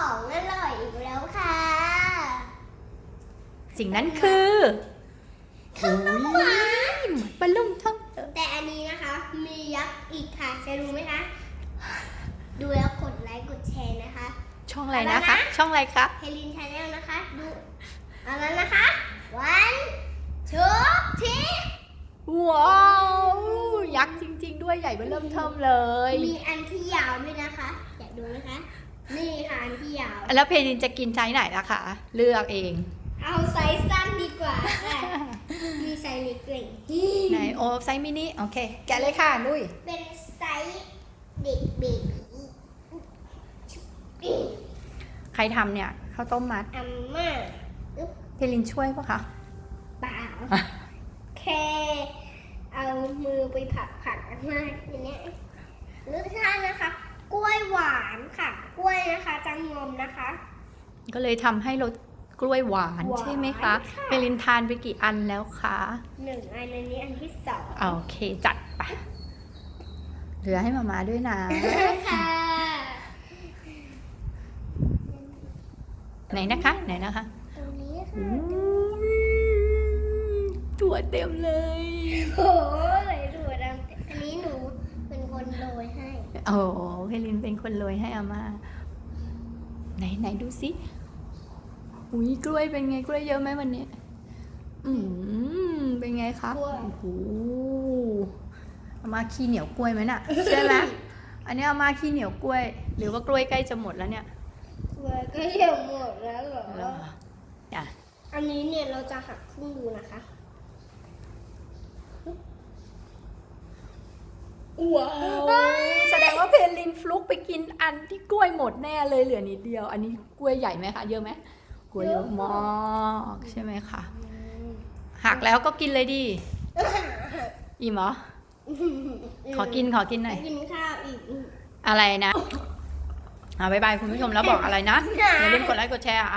ของอร่อยอีกแล้วค่ะ สิ่งนั้นคือโอ้ยบอลลูนท่องแต่อันนี้นะคะ มียักษ์อีกค่ะจะรู้ไหมคะ ดูแล้วกดไลค์กดแชร์นะคะ ช่องอะไรนะคะ ช่องอะไรคะเฮลินชาแนลนะคะ ดูเอาแล้วนะคะ one two three ว้าวยักษ์จริง ๆ ด้วยใหญ่เบอเริ่มเทิมเลย มีอันที่ยาวด้วยนะคะ อยากดูไหมคะ นี่ค่ะอันที่ยาวแล้วเพลินจะกินไซส์ไหนล่ะคะ เลือกเอง เอาไซส์สั้นดีกว่าค่ะมีไซส์เล็กเลยไหนโอ้ไซส์มินิโอเค แกะเลยค่ะดุยเป็นไซส์เด็กเบบีใครทำเนี่ยข้าวต้มมัดอัมม่าอึ๊บเพลินช่วยปะคะเปล่าแค่เอามือไปผลักผลักอันมาอย่างเนี้ยรสชาตินะคะ กล้วยหวานค่ะ กล้วยนะคะจังงอ มนะคะ ก็เลยทำให้รสกล้วยหวานหวานใช่ไหมคะค่ะเพลินทานไปกี่อันแล้วคะหนึ่งอันอันนี้อันที่สองโอเคจัดไปเหลือให้มามาด้วยนะ ค่ะไหนนะคะไหนนะคะตรงนี้อืค่ะมถั่วเต็มเลย โอ้ยดูดำอันนี้หนูเป็นคนโรยให้ โอ้เพลินเป็นคนโรยให้อาม่า ไหนไหนดูสิอุ้ยกล้วยเป็นไงกล้วยเยอะไหมวันนี้ อืมเป็นไงคะกล้วย โอ้โหอาม่าขี้เหนียวกล้วยไหมน่ะ ใช่ไหมอันนี้อาม่าขี้เหนียวกล้วย หรือว่ากล้วยใกล้จะหมดแล้วเนี่ยกล้วยก็เหี่ยวหมดแล้วเหรอ เหรออะอันนี้เนี่ยเราจะหักครึ่งดูนะคะ ว้าวแสดง ว่าเพลินฟลุกไปกินอันที่กล้วยหมดแน่เลยเหลือนิดเดียว อันนี้กล้วยใหญ่ไหมคะเยอะไหมกล้วยเยอะมากใช่ไหมคะหักแล้วก็กินเลยดิอิ่มเหรอขอกินขอกินหน่อยกินข้าวอีกอะไรนะอ่าบายบายคุณผู้ชมแล้วบอกอะไรนะอย่าลืมกดไลค์กดแชร์อะ